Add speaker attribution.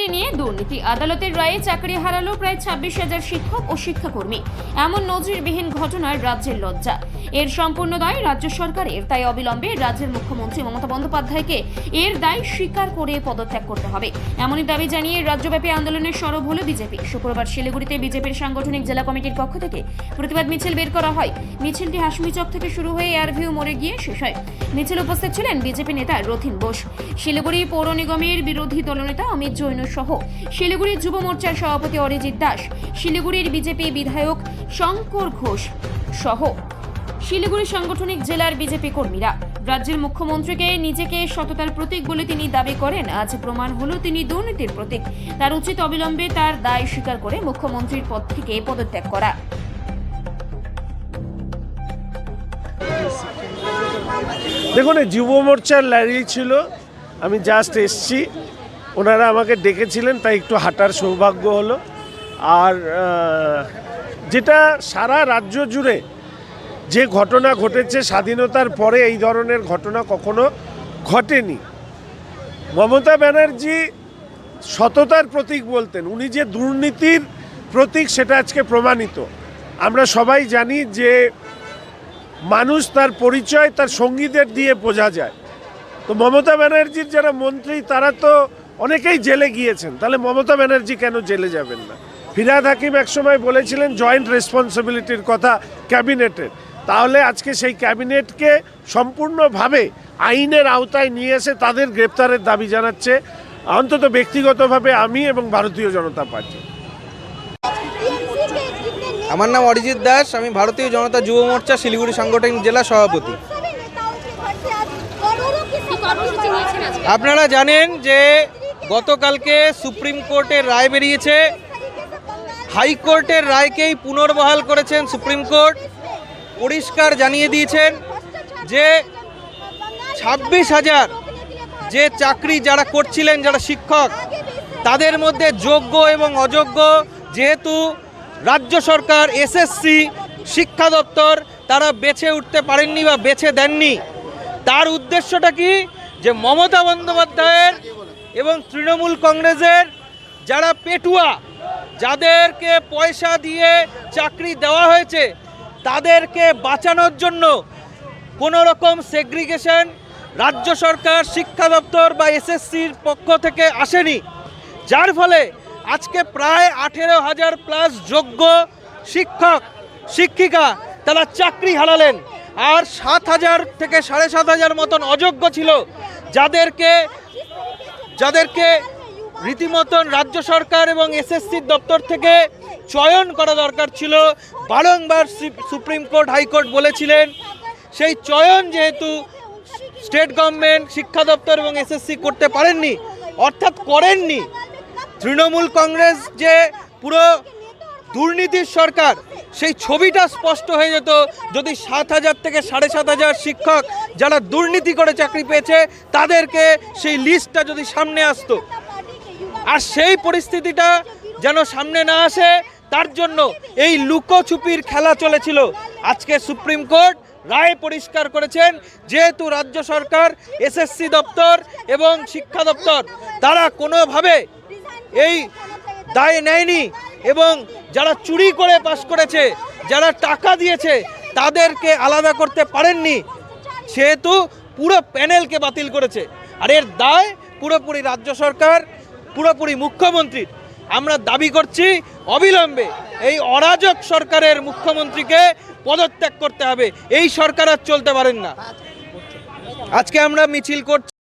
Speaker 1: চাকরি নিয়ে দুর্নীতি। আদালতের রায়ে চাকরি হারালো প্রায় ছাব্বিশ হাজার শিক্ষক ও শিক্ষাকর্মী। এমন নজিরবিহীন ঘটনার রাজ্যের লজ্জা। এর সম্পূর্ণ দায় রাজ্য সরকারের। তাই অবিলম্বে রাজ্যের মুখ্যমন্ত্রী মমতা বন্দ্যোপাধ্যায়কে এর দায় স্বীকার করে পদত্যাগ করতে হবে। এমনই দাবি জানিয়ে রাজ্যব্যাপী আন্দোলনের সরব হল বিজেপি। শুক্রবার শিলিগুড়িতে বিজেপির সাংগঠনিক জেলা কমিটির পক্ষ থেকে প্রতিবাদ মিছিল বের করা হয়। মিছিলটি হাসমি চক থেকে শুরু হয়ে এয়ারভিউ মোড়ে গিয়ে শেষ হয়। মিছিল উপস্থিত ছিলেন বিজেপি নেতা রথিন বোস। শিলিগুড়ি পৌর নিগমের বিরোধী দলনেতা অমিত জৈন সহ শিলিগুড়ির যুব মোর্চার সভাপতি অরিজিৎ দাস, শিলিগুড়ির বিজেপি বিধায়ক শঙ্কর ঘোষ সহ শিলিগুড়ি সাংগঠনিক জেলার বিজেপি কর্মীরা। রাজ্যের মুখ্যমন্ত্রীকে নিজেকে সততার প্রতীক বলে তিনি দাবি করেন। আজ প্রমাণ হলো তিনি দুর্নীতির প্রতীক। তার উচিত অবিলম্বে তার দায় স্বীকার করে মুখ্যমন্ত্রীর পদ থেকে পদত্যাগ করা।
Speaker 2: দেখুন যুব মোর্চার ল্যারি ছিল। আমি জাস্ট এসছি। ওনারা আমাকে ডেকেছিলেন, তাই একটু হাঁটার সৌভাগ্য হলো। আর যেটা সারা রাজ্য জুড়ে যে ঘটনা ঘটেছে, স্বাধীনতার পরে এই ধরনের ঘটনা কখনো ঘটেনি। মমতা ব্যানার্জি সততার প্রতীক বলতেন, উনি যে দুর্নীতির প্রতীক সেটা আজকে প্রমাণিত। আমরা সবাই জানি যে মানুষ তার পরিচয় তার সঙ্গীদের দিয়ে বোঝা যায়। তো মমতা ব্যানার্জির যারা মন্ত্রী, তারা তো অনেকেই জেলে গিয়েছেন। তাহলে মমতা ব্যানার্জি কেন জেলে যাবেন না? ফিরাদ হাকিম একসময় বলেছিলেন জয়েন্ট রেসপন্সিবিলিটির কথা ক্যাবিনেটের তাহলে আজকে সেই ক্যাবিনেটকে সম্পূর্ণভাবে আইনের আওতায় নিয়ে এসে তাদের গ্রেপ্তারের দাবি জানাচ্ছে অন্তত ব্যক্তিগতভাবে আমি এবং ভারতীয় জনতা পার্টি।
Speaker 3: আমার নাম অরিজিৎ দাস আমি ভারতীয় জনতা যুব মোর্চা শিলিগুড়ি সাংগঠনিক জেলা সভাপতি। আপনারা জানেন যে গতকালকে সুপ্রিম কোর্টের রায় বেরিয়েছে। হাইকোর্টের রায়কেই পুনর্বহাল করেছেন সুপ্রিম কোর্ট। পরিষ্কার জানিয়ে দিয়েছেন যে ছাব্বিশ হাজার যে চাকরি যারা করছিলেন, যারা শিক্ষক, তাদের মধ্যে যোগ্য এবং অযোগ্য যেহেতু রাজ্য সরকার এসএসসি শিক্ষা দপ্তর, তারা বেছে উঠতে পারেননি বা বেছে দেননি। তার উদ্দেশ্যটা কি? যে মমতা বন্দ্যোপাধ্যায়ের এবং তৃণমূল কংগ্রেসের যারা পেটুয়া, যাদেরকে পয়সা দিয়ে চাকরি দেওয়া হয়েছে, তাদেরকে বাঁচানোর জন্য কোনো রকম সেগ্রিগেশন রাজ্য সরকার, শিক্ষা দপ্তর বা এসএসসির পক্ষ থেকে আসেনি। যার ফলে আজকে প্রায় আঠেরো হাজার প্লাস যোগ্য শিক্ষক, শিক্ষিকা তারা চাকরি হারালেন। আর সাত হাজার থেকে সাড়ে সাত হাজার মতন অযোগ্য ছিল, যাদেরকে যাদেরকে রীতিমতন রাজ্য সরকার এবং এসএসসির দপ্তর থেকে চয়ন করা দরকার ছিল, বারংবার সুপ্রিম কোর্ট হাইকোর্ট বলেছিলেন, সেই চয়ন যেহেতু স্টেট গভর্নমেন্ট, শিক্ষা দপ্তর এবং এসএসসি করতে পারেননি, অর্থাৎ করেননি, তৃণমূল কংগ্রেস যে পুরো দুর্নীতির সরকার সেই ছবিটা স্পষ্ট হয়ে যেত যদি সাত হাজার থেকে সাড়ে সাত হাজার শিক্ষক যারা দুর্নীতি করে চাকরি পেয়েছে, তাদেরকে সেই লিস্টটা যদি সামনে আসতো। আর সেই পরিস্থিতিটা যেন সামনে না আসে, তার জন্য এই লুকোছুপির খেলা চলেছিল। আজকে সুপ্রিম কোর্ট রায় পরিষ্কার করেছেন, যেহেতু রাজ্য সরকার এসএসসি দপ্তর এবং শিক্ষা দপ্তর, তারা কোনোভাবে এই দায় নেয়নি। এবং যারা চুরি করে পাশ করেছে, যারা টাকা দিয়েছে, তাদেরকে আলাদা করতে পারেননি। সেহেতু পুরো প্যানেলকে বাতিল করেছে। আর এর দায় পুরোপুরি রাজ্য সরকার, পুরোপুরি মুখ্যমন্ত্রীর। আমরা দাবি করছি, অবিলম্বে এই অরাজক সরকারের মুখ্যমন্ত্রীকে পদত্যাগ করতে হবে। এই সরকার আর চলতে পারেন না। আজকে আমরা মিছিল করছি।